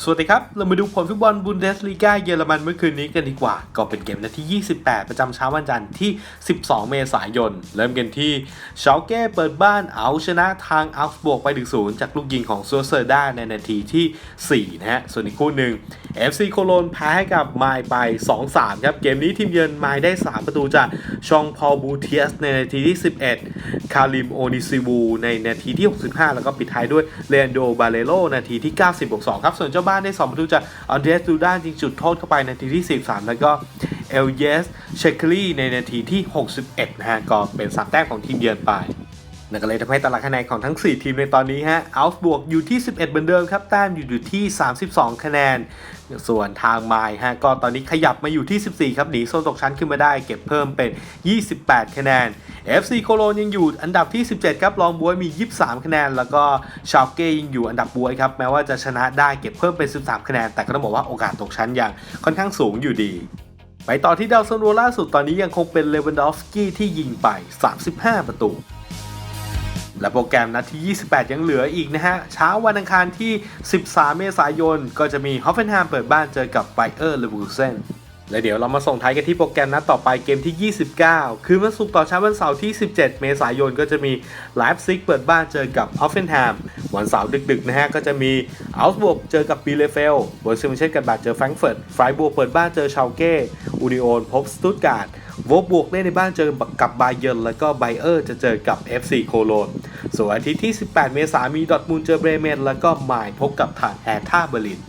สวัสดีครับ เรามาดูผลฟุตบอลบุนเดสลีกาเยอรมันเมื่อคืนนี้กันดีกว่า ก็เป็นเกมนาที28 ประจำเช้าวันจันทร์ที่ 12 เมษายน เริ่มกันที่เชาเก้เปิดบ้านเอาชนะทางอัลฟบวกไปถึงศูนย์จากลูกยิงของซัวเซอร์ด้าในนาทีที่ 4 นะฮะ ส่วนอีกคู่หนึ่ง FC โคโลนแพ้ให้กับไมล์ไป 2-3 ครับ เกมนี้ทีมเยือนไมล์ได้ 3 ประตูจากชองพอลบูเทียสในนาทีที่ 11 คาริมโอนิซิวูในนาทีที่ 65 แล้วก็ปิดท้ายด้วยเลนโดบาเลโลนาทีที่ 90บวก2ครับส่วนเจ้าบ้านได้2ประตูจากอันเดรสดูด้านยิงจุดโทษเข้าไปในาทีที่ 43 แล้วก็เอลเยสเชคลีในนาทีที่ 61นะฮะก็เป็นสามแต้มของทีมเยือนไป นั่นก็เลยทำให้ตารางคะแนนของทั้ง 4 ทีมในตอนนี้ฮะอัลฟ์บวกอยู่ที่ 11 เหมือนเดิมครับ แต้มอยู่อยู่ที่ 32 คะแนน ส่วนทางไมล์ฮะก็ตอนนี้ขยับมาอยู่ที่ 14 ครับ หนีโซนตกชั้นขึ้นมาได้ เก็บเพิ่มเป็น 28 คะแนน FC โคโลนยังอยู่อันดับที่ 17 ครับรองบวยมี 23 คะแนน แล้วก็ชาลเก้ยังอยู่อันดับบวยครับ แม้ว่าจะชนะได้เก็บเพิ่มเป็น 13 คะแนน แต่ก็ต้องบอกว่าโอกาสตกชั้นย่างค่อนข้างสูงอยู่ดีไปต่อที่ดาวซันโวล่าสุดตอนนี้ยังคงเป็นเลวันดอฟสกี้ที่ยิงไป 35 ประตู และโปรแกรมนัดที่ 28 ยังเหลืออีกนะฮะ เช้าวันอังคารที่ 13 เมษายน ก็จะมีฮอฟเฟนแฮมเปิดบ้านเจอกับไบเออร์เลวูเซนและเดี๋ยวเรามาส่งท้ายกันที่โปรแกรมนัดต่อไปเกมที่ 29 คือวันศุกร์ต่อเช้าวันเสาร์ที่ 17 เมษายน ก็จะมีไลฟ์ซิกเปิดบ้านเจอกับฮอฟเฟนแฮมวันเสาร์ดึกๆนะฮะ ก็จะมีอัลส์บวกเจอกับบีเลเฟลบนซิมเชนกันบาดเจอแฟรงเฟิร์ตไฟบวกเปิดบ้านเจอชาลเก้อูนิโอนพบสตุตการ์ดโวบวกเล่นในบ้านเจอกับบาเยิร์แล้วก็ไบเออร์จะเจอกับ FC โคโลน ส่วนอาทิตย์ที่ 18 เมษายนมีดอทมูลเจอเบรเมนแล้วก็ไมล์พบกับทางแอร์ท่าเบอร์ลิน